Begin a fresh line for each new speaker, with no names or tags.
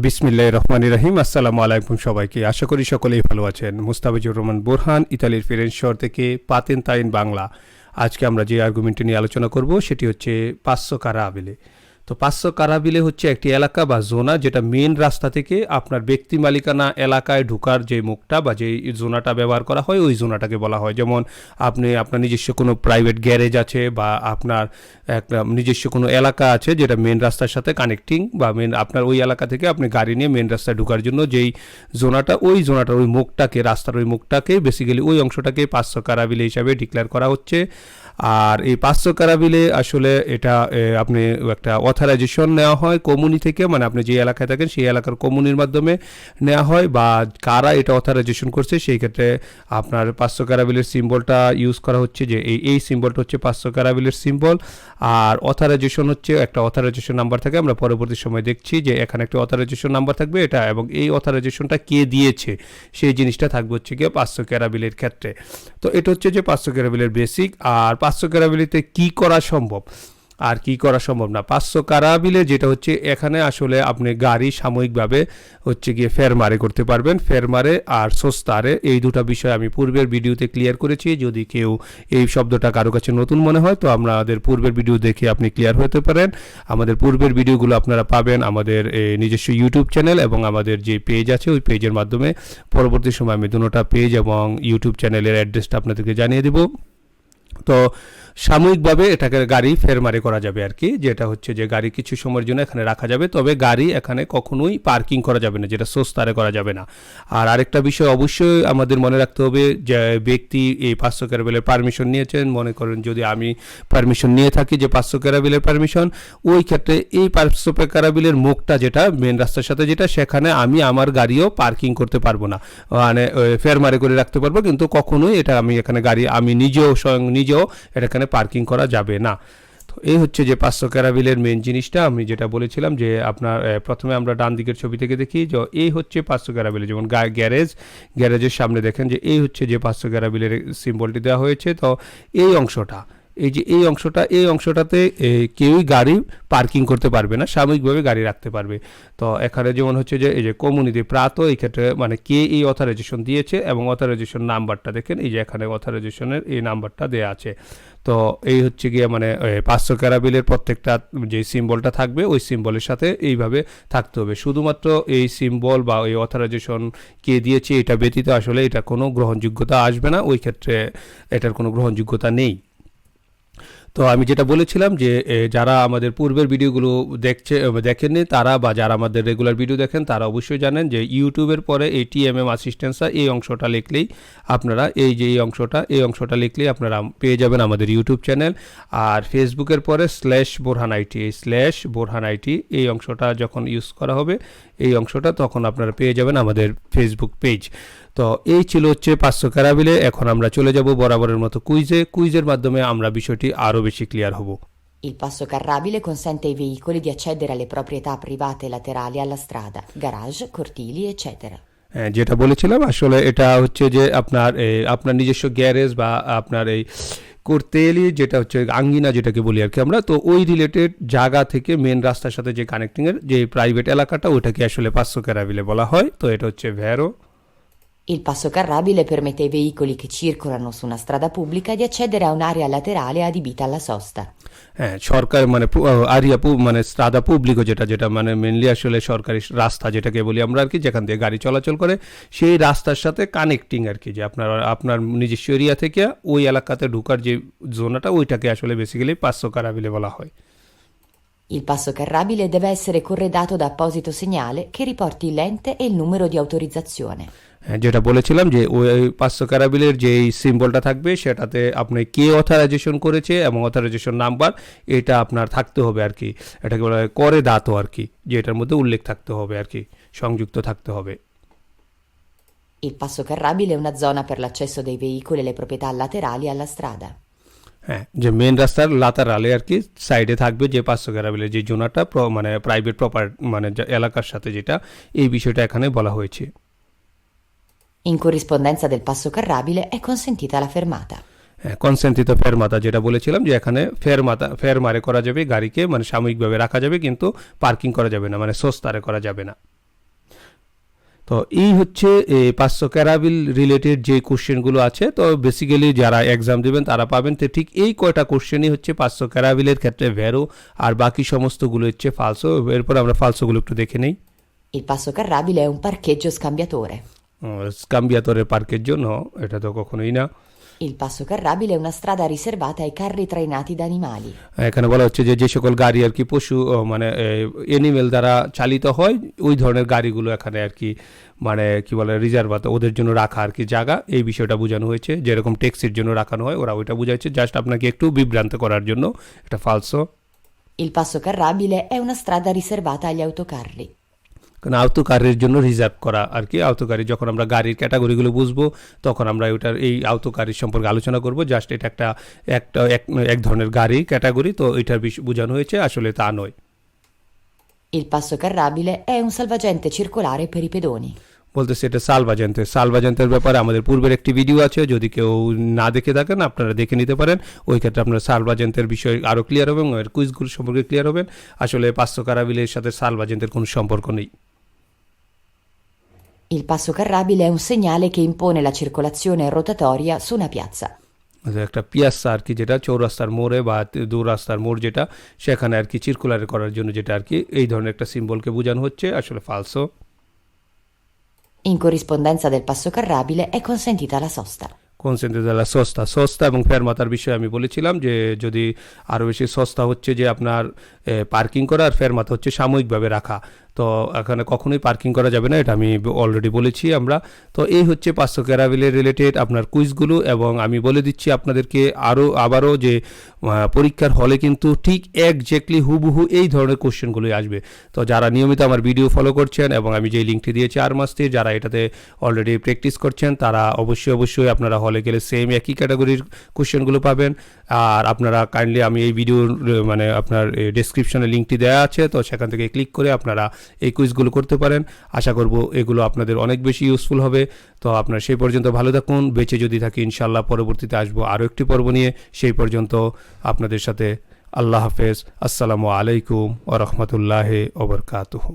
বিসমিল্লাহ রহমান রাহিম। আসসালামু আলাইকুম সবাইকে। আশা করি সকলেই ভালো আছেন। মুস্তাফিজুর রহমান বোরহান, ইতালির ফিরেন্স শহর থেকে পাতেন তাইন বাংলা। আজকে আমরা যে আর্গুমেন্টটি নিয়ে আলোচনা করব, সেটি হচ্ছে পাঁচশো কারা আবিলে। তো পাঁচশো কারাবিলে হচ্ছে একটি এলাকা বা জোনা, যেটা মেন রাস্তা থেকে আপনার ব্যক্তি মালিকানা এলাকায় ঢোকার যে মুখটা বা যে জোনাটা ব্যবহার করা হয়, ওই জোনাটাকে বলা হয়। যেমন আপনি, আপনার নিজস্ব কোনো প্রাইভেট গ্যারেজ আছে বা আপনার একটা নিজস্ব কোনো এলাকা আছে যেটা মেন রাস্তার সাথে কানেক্টিং বা মেন আপনার ওই এলাকা থেকে আপনি গাড়ি নিয়ে মেন রাস্তায় ঢোকার জন্য যেই জোনাটা, ওই জোনাটার ওই মুখটাকে, রাস্তার ওই মুখটাকে বেসিক্যালি ওই অংশটাকে পাঁচশো কারাবিলে হিসাবে ডিক্লেয়ার করা হচ্ছে। আর এই পাঁচশো কারাবিলে আসলে এটা আপনি একটা অথরাইজেশন নেওয়া হয় কমিউনি থেকে মানে আপনি যে এলাকায় থাকেন সেই এলাকার কমিউনির মাধ্যমে নেওয়া হয়, বা কারা এটা অথরাইজেশন করছে সেই ক্ষেত্রে আপনার পাঁচশো কারাবিলের সিম্বলটা ইউজ করা হচ্ছে যে এই এই সিম্বলটা হচ্ছে পাঁচশো কারাবিলের সিম্বল আর অথরাইজেশন হচ্ছে, একটা অথরাইজেশন নাম্বার থাকে, আমরা পরবর্তী সময় দেখছি যে এখানে একটা অথরাইজেশন নাম্বার থাকবে এটা, এবং এই অথরাইজেশনটা কে দিয়েছে, সেই জিনিসটা থাকবে হচ্ছে গিয়ে পাঁচশো ক্যারাবিলের ক্ষেত্রে। তো এটা হচ্ছে যে পাঁচশো ক্যারাবিলের বেসিক আর পাঁচশো ক্যারাবিলিতে কি করা সম্ভব? আর কি করা সম্ভব না। পাঁচশো কারাবিলে যেটা হচ্ছে, এখানে আসলে আপনি গাড়ি সাময়িকভাবে হচ্ছে গিয়ে ফেরমারে করতে পারবেন। ফেরমারে আর সস্তারে এই দুটো বিষয় আমি পূর্বের ভিডিওতে ক্লিয়ার করেছি। যদি কেউ এই শব্দটা কারও কাছে নতুন মনে হয়, তো আমাদের পূর্বের ভিডিও দেখে আপনি ক্লিয়ার হতে পারেন। আমাদের পূর্বের ভিডিওগুলো আপনারা পাবেন আমাদের নিজস্ব ইউটিউব চ্যানেল এবং আমাদের যে পেজ আছে, ওই পেজের মাধ্যমে। পরবর্তী সময় আমি দুটোটা পেজ এবং ইউটিউব চ্যানেলের অ্যাড্রেসটা আপনাদেরকে জানিয়ে দেবো। তো সাময়িকভাবে এটাকে গাড়ি ফেরমারে করা যাবে আর কি, যেটা হচ্ছে যে গাড়ি কিছু সময়ের জন্য এখানে রাখা যাবে, তবে গাড়ি এখানে কখনোই পার্কিং করা যাবে না, যেটা সস্তারে করা যাবে না। আর আরেকটা বিষয় অবশ্যই আমাদের মনে রাখতে হবে, যে ব্যক্তি এই পাঁচশো ক্যারাবেলের পারমিশন নিয়েছেন, মনে করেন যদি আমি পারমিশন নিয়ে থাকি যে পাঁচশো ক্যারাবেলের পারমিশন ওই ক্ষেত্রে এই পাঁচশো ক্যারাবেলের মুখটা যেটা মেন রাস্তার সাথে যেটা, সেখানে আমি আমার গাড়িও পার্কিং করতে পারব না। মানে ফেরমারে করে রাখতে পারব, কিন্তু কখনোই এটা আমি এখানে গাড়ি, আমি নিজেও স্বয়ং নিজেও এটা এখানে পার্কিং করা যাবে না। তো এই হচ্ছে যে পাঁচশো ক্যারাবিলের মেন জিনিসটা, আমি যেটা বলেছিলাম যে আপনার প্রথমে আমরা ডান দিকের ছবি থেকে দেখি যে এই হচ্ছে পাঁচশো ক্যারাবিলের, যেমন গ্যারেজ, গ্যারেজের সামনে দেখেন যে এই হচ্ছে যে পাঁচশো ক্যারাবিলের সিম্বলটি দেওয়া হয়েছে। তো এই অংশটা এই যে এই অংশটা, এই অংশটাতে কেউই গাড়ি পার্কিং করতে পারবে না, সাময়িকভাবে গাড়ি রাখতে পারবে। তো এখানে যেমন হচ্ছে যে, এই যে কমিউনিটি প্রাত, এই ক্ষেত্রে মানে কে এই অথরাইজেশন দিয়েছে এবং অথরাইজেশন নাম্বারটা দেখেন, এই যে এখানে অথরাইজেশনের এই নাম্বারটা দেওয়া আছে। তো এই হচ্ছে গিয়ে মানে পাঁচশো ক্যারাবিলের প্রত্যেকটা যে সিম্বলটা থাকবে, ওই সিম্বলের সাথে এইভাবে থাকতে হবে। শুধুমাত্র এই সিম্বল বা এই অথরাইজেশন কে দিয়েছে, এটা ব্যতীত আসলে এটা কোনো গ্রহণযোগ্যতা আসবে না, ওই ক্ষেত্রে এটার কোনো গ্রহণযোগ্যতা নেই। তো আমি যেটা বলেছিলাম যে যারা আমাদের পূর্বের ভিডিওগুলো দেখছে দেখেননি, তারা বা যারা আমাদের রেগুলার ভিডিও দেখেন, তারা অবশ্যই জানেন যে ইউটিউবের পরে এই টিএমএম অ্যাসিস্ট্যান্সা এই অংশটা লিখলেই আপনারা, এই যে এই অংশটা এই অংশটা লিখলেই আপনারা পেয়ে যাবেন আমাদের ইউটিউব চ্যানেল আর ফেসবুকের পরে স্ল্যাশ বোরহান আইটি এই স্ল্যাশ বোরহান আইটি এই অংশটা যখন ইউজ করা হবে এই অংশটা তখন আপনারা পেয়ে যাবেন আমাদের ফেসবুক পেজ তো এই ছিল হচ্ছে পাঁচশো ক্যারাবিলে। এখন আমরা চলে যাব বরাবরের মতো কুইজে। কুইজের মাধ্যমে আমরা বিষয়টি আরও বেশি ক্লিয়ার হব।
Il passo carrabile consente ai veicoli di accedere alle proprietà private laterali alla strada, garage, cortili, eccetera.
হ্যাঁ, যেটা বলেছিলাম আসলে এটা হচ্ছে যে আপনার আপনার নিজস্ব গ্যারেজ বা আপনার এই করতেলি যেটা হচ্ছে আঙ্গিনা যেটাকে বলি আর কি আমরা, তো ওই রিলেটেড জায়গা থেকে মেন রাস্তার সাথে যে কানেক্টিংয়ের যে প্রাইভেট এলাকাটা, ওটাকে আসলে পাঁচশো ক্যারাবিলে বলা হয়। তো এটা হচ্ছে ভ্যারো
Il passo carrabile permette ai veicoli che circolano su una strada pubblica di accedere a un'area laterale adibita alla sosta.
হ্যাঁ সরকার মানে পু- আহ, আরিয়া পু- মানে স্ট্রাদা পুবলিকো যেটা যেটা মানে মেনলি আসলে সরকারি রাস্তা যেটাকে বলি আমরা আর কি যেখান দিয়ে গাড়ি চলাচল করে সেই রাস্তার সাথে কানেক্টিং আর কি যে আপনার আপনার নিজস্ব এরিয়া থেকে ওই এলাকাতে ঢুকার যে জোনাটা ওইটাকে আসলে বেসিক্যালি পাঁচশো কারাবিলে বলা হয়
Il passo carrabile deve essere corredato da apposito segnale che riporti l'ente e il numero di autorizzazione.
হ্যাঁ, যেটা বলেছিলাম যে ওই পাঁচশো ক্যারাবিলের যে সিম্বলটা থাকবে সেটাতে আপনি কে অথরাইজেশন করেছে এবং অথরাইজেশন নাম্বার এটা আপনার থাকতে হবে আর কি। এটাকে বলা হয় করে দাতো আর কি যে এটার মধ্যে উল্লেখ থাকতে হবে আর কি সংযুক্ত থাকতে হবে।
Il passo carrabile è una zona per l'accesso dei veicoli e le proprietà laterali alla strada.
হ্যাঁ যে মেন রাস্তার লাতারালে আর কি সাইডে থাকবে যে পাঁচশো গ্রামের যে জোনাটা মানে প্রাইভেট প্রপার মানে এলাকার সাথে যেটা এই বিষয়টা এখানে বলা হয়েছে।
In corrispondenza del passo carrabile è consentita la fermata.
কনসেন্ট্রিত ফেরমাতা যেটা বলেছিলাম যে এখানে ফেরমাতা ফেরমারে করা যাবে গাড়িকে মানে সাময়িকভাবে রাখা যাবে কিন্তু পার্কিং করা যাবে না মানে সস্তারে করা যাবে না তো এই হচ্ছে পাঁচশো ক্যারাবিল রিলেটেড যে কোশ্চেনগুলো আছে তো বেসিক্যালি যারা এক্সাম দেবেন তারা পাবেন তো ঠিক এই কয়টা কোশ্চেনই হচ্ছে পাঁচশো ক্যারাবিলের ক্ষেত্রে ভ্যারো আর বাকি সমস্তগুলো হচ্ছে ফালসো এরপর আমরা ফালসোগুলো একটু দেখে নেই
Il passo carrabile è un parcheggio scambiatore.
পার্কের জন্য এটা তো কখনোই না
Il passo carrabile è una strada riservata ai carri trainati da animali.
এখানে বলা হচ্ছে যে যে সকল গাড়ি আর কি পশু মানে এনিমেল দ্বারা চালিত হয় ওই ধরনের গাড়িগুলো এখানে আর কি মানে কি বলে রিজার্ভ ওদের জন্য রাখা আর কি জায়গা এই বিষয়টা বোঝানো হয়েছে যেরকম ট্যাক্সির জন্য রাখানো হয় ওরা ওইটা বোঝাচ্ছে জাস্ট আপনাকে একটু বিভ্রান্ত করার জন্য এটা ফালসো
Il passo carrabile è una strada riservata agli autocarri.
কারণ আওতকারের জন্য রিজার্ভ করা আর কি। আওতকারী যখন আমরা গাড়ির ক্যাটাগরিগুলো বুঝব তখন আমরা ওইটার এই আওতকারীর সম্পর্কে আলোচনা করব। জাস্ট এটা একটা একটা এক ধরনের গাড়ি ক্যাটাগরি তো এটার বোঝানো হয়েছে আসলে তা নয়।
Il passo carrabile è un salvagente circolare per i pedoni.
বলতেছে এটা সালবাজান্তের সালবাজান্তের ব্যাপারে আমাদের পূর্বের একটি ভিডিও আছে যদি কেউ না দেখে থাকেন আপনারা দেখে নিতে পারেন। ওই ক্ষেত্রে আপনারা সালবাজান্তের বিষয় আরও ক্লিয়ার হবেন এর কুইজগুলো সম্পর্কে ক্লিয়ার হবেন। আসলে পাঁচশো কারাবিলের সাথে সালবাজান্তের কোনো সম্পর্ক নেই।
Il passo carrabile è un segnale che impone la circolazione rotatoria su una piazza.
আচ্ছা, একটা পিয়াসা আর কি যেটা চৌরাস্তার মোড়ে বা দু রাস্তার মোড় যেটা সেখানে আর কি চিরকুলার করার জন্য যেটা আর কি এই ধরনের একটা সিম্বলকে বোঝানো হচ্ছে আসলে ফালসো
In corrispondenza del passo carrabile è consentita la sosta.
কনসেন্ট্রেজালা সস্তা সস্তা এবং ফেরমাতার বিষয়ে আমি বলেছিলাম যে যদি আরও বেশি সস্তা হচ্ছে যে আপনার পার্কিং করা আর ফেরমাতা হচ্ছে সাময়িকভাবে রাখা। তো এখানে কখনোই পার্কিং করা যাবে না, এটা আমি অলরেডি বলেছি আমরা। তো এই হচ্ছে পাঁচশো ক্যারাবিলের রিলেটেড আপনার কুইজগুলো এবং আমি বলে দিচ্ছি আপনাদেরকে আরও আবারও যে পরীক্ষার হলে কিন্তু ঠিক একজ্যাক্টলি হুবহু এই ধরনের কোশ্চেনগুলোই আসবে। তো যারা নিয়মিত আমার ভিডিও ফলো করছেন এবং আমি যে লিঙ্কটি দিয়েছি আর মাসতে যারা এটাতে অলরেডি প্র্যাকটিস করছেন, তারা অবশ্যই অবশ্যই আপনারা হলে গেলে সেম একই ক্যাটাগরির কোশ্চেনগুলো পাবেন। আর আপনারা কাইন্ডলি আমি এই ভিডিওর মানে আপনার ডেসক্রিপশনে লিঙ্কটি দেওয়া আছে, তো সেখান থেকে ক্লিক করে আপনারা এই কুইজগুলো করতে পারেন। আশা করব এগুলো আপনাদের অনেক বেশি ইউজফুল হবে। তো আপনারা সেই পর্যন্ত ভালো থাকুন। বেঁচে যদি থাকি ইনশাল্লাহ পরবর্তীতে আসব আরও একটি পর্ব নিয়ে। সেই পর্যন্ত আপনাদের সাথে আল্লাহ হাফেজ। আসসালামু আলাইকুম ও রহমতুল্লাহ ওবরকাতুহু